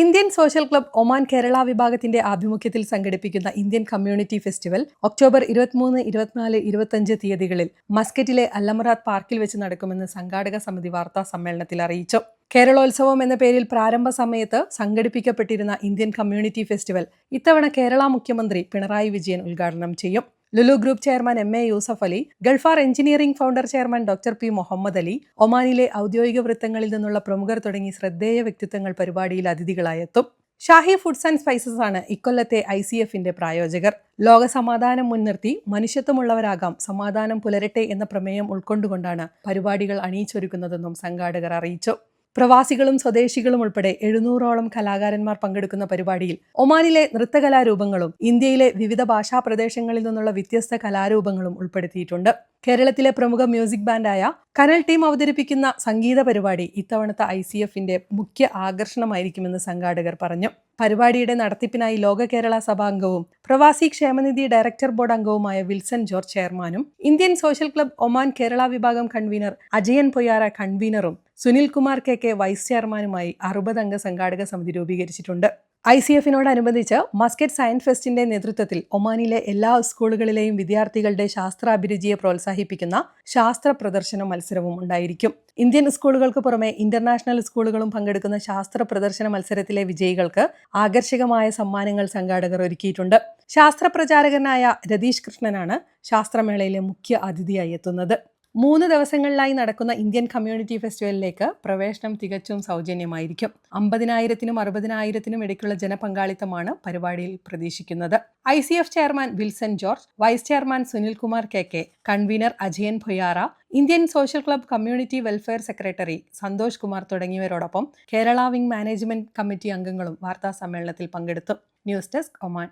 Indian social club Oman Kerala വിഭാഗത്തിന്റെ ആഭിമുഖ്യത്തിൽ സംഘടിപ്പിക്കുന്ന ഇന്ത്യൻ കമ്മ്യൂണിറ്റി ഫെസ്റ്റിവൽ ഒക്ടോബർ ഇരുപത്തിമൂന്ന് ഇരുപത്തിനാല് ഇരുപത്തഞ്ച് തീയതികളിൽ മസ്കറ്റിലെ അല്ലമറാത്ത് പാർക്കിൽ വെച്ച് നടക്കുമെന്ന് സംഘാടക സമിതി വാർത്താ സമ്മേളനത്തിൽ അറിയിച്ചു. കേരളോത്സവം എന്ന പേരിൽ പ്രാരംഭ സമയത്ത് സംഘടിപ്പിക്കപ്പെട്ടിരുന്ന ഇന്ത്യൻ കമ്മ്യൂണിറ്റി ഫെസ്റ്റിവൽ ഇത്തവണ കേരള മുഖ്യമന്ത്രി പിണറായി വിജയൻ ഉദ്ഘാടനം ചെയ്യും. Lulu group chairman M A Yusuff Ali Galfar engineering founder chairman doctor P Mohammed Ali ഒമാനിലെ ഔദ്യോഗിക വൃത്തങ്ങളിൽ നിന്നുള്ള പ്രമുഖർ തുടങ്ങി ശ്രദ്ധേയ വ്യക്തിത്വങ്ങൾ പരിപാടിയിൽ അതിഥികളായെത്തും. ഷാഹി ഫുഡ്സ് ആൻഡ് സ്പൈസസ് ആണ് ഇക്കൊല്ലത്തെ ഐ സി എഫിന്റെ പ്രായോജകർ. ലോക സമാധാനം മുൻനിർത്തി മനുഷ്യത്വമുള്ളവരാകാം സമാധാനം പുലരട്ടെ എന്ന പ്രമേയം ഉൾക്കൊണ്ടുകൊണ്ടാണ് പരിപാടികൾ അണിയിച്ചൊരുക്കുന്നതെന്നും സംഘാടകർ അറിയിച്ചു. പ്രവാസികളും സ്വദേശികളും ഉൾപ്പെടെ എഴുന്നൂറോളം കലാകാരന്മാർ പങ്കെടുക്കുന്ന പരിപാടിയിൽ ഒമാനിലെ നൃത്തകലാരൂപങ്ങളും ഇന്ത്യയിലെ വിവിധ ഭാഷാ പ്രദേശങ്ങളിൽ നിന്നുള്ള വ്യത്യസ്ത കലാരൂപങ്ങളും ഉൾപ്പെടുത്തിയിട്ടുണ്ട്. കേരളത്തിലെ പ്രമുഖ മ്യൂസിക് ബാൻഡായ കനൽ ടീം അവതരിപ്പിക്കുന്ന സംഗീത പരിപാടി ഇത്തവണത്തെ ഐ സി എഫിന്റെ മുഖ്യ ആകർഷണമായിരിക്കുമെന്ന് സംഘാടകർ പറഞ്ഞു. പരിപാടിയുടെ നടത്തിപ്പിനായി ലോക കേരള സഭാംഗവും പ്രവാസി ക്ഷേമനിധി ഡയറക്ടർ ബോർഡ് അംഗവുമായ വിൽസൺ ജോർജ് ചെയർമാനും Indian social club Oman Kerala വിഭാഗം convener Ajayan Poyyara കൺവീനറും Sunil Kumar K K vice ചെയർമാനുമായി അറുപതംഗ സംഘാടക സമിതി രൂപീകരിച്ചിട്ടുണ്ട്. ഐ സി എഫിനോടനുബന്ധിച്ച് മസ്കറ്റ് സയൻസ് ഫെസ്റ്റിന്റെ നേതൃത്വത്തിൽ ഒമാനിലെ എല്ലാ സ്കൂളുകളിലെയും വിദ്യാർത്ഥികളുടെ ശാസ്ത്രാഭിരുചിയെ പ്രോത്സാഹിപ്പിക്കുന്ന ശാസ്ത്ര പ്രദർശന മത്സരവും ഉണ്ടായിരിക്കും. ഇന്ത്യൻ സ്കൂളുകൾക്ക് പുറമെ ഇന്റർനാഷണൽ സ്കൂളുകളും പങ്കെടുക്കുന്ന ശാസ്ത്ര പ്രദർശന മത്സരത്തിലെ വിജയികൾക്ക് ആകർഷകമായ സമ്മാനങ്ങൾ സംഘാടകർ ഒരുക്കിയിട്ടുണ്ട്. ശാസ്ത്ര പ്രചാരകനായ രതീഷ് കൃഷ്ണനാണ് ശാസ്ത്രമേളയിലെ മുഖ്യ അതിഥിയായി എത്തുന്നത്. മൂന്ന് ദിവസങ്ങളിലായി നടക്കുന്ന ഇന്ത്യൻ കമ്മ്യൂണിറ്റി ഫെസ്റ്റിവലിലേക്ക് പ്രവേശനം തികച്ചും സൗജന്യമായിരിക്കും. അമ്പതിനായിരത്തിനും അറുപതിനായിരത്തിനും ഇടയ്ക്കുള്ള ജനപങ്കാളിത്തമാണ് പരിപാടിയിൽ പ്രതീക്ഷിക്കുന്നത്. I C F chairman Wilson George vice chairman Sunilkumar K K convener Ajayan Bhuyara Indian social club community welfare secretary Santhosh Kumar തുടങ്ങിയവരോടൊപ്പം Kerala wing management committee അംഗങ്ങളും വാർത്താ സമ്മേളനത്തിൽ പങ്കെടുത്തു. News desk Oman.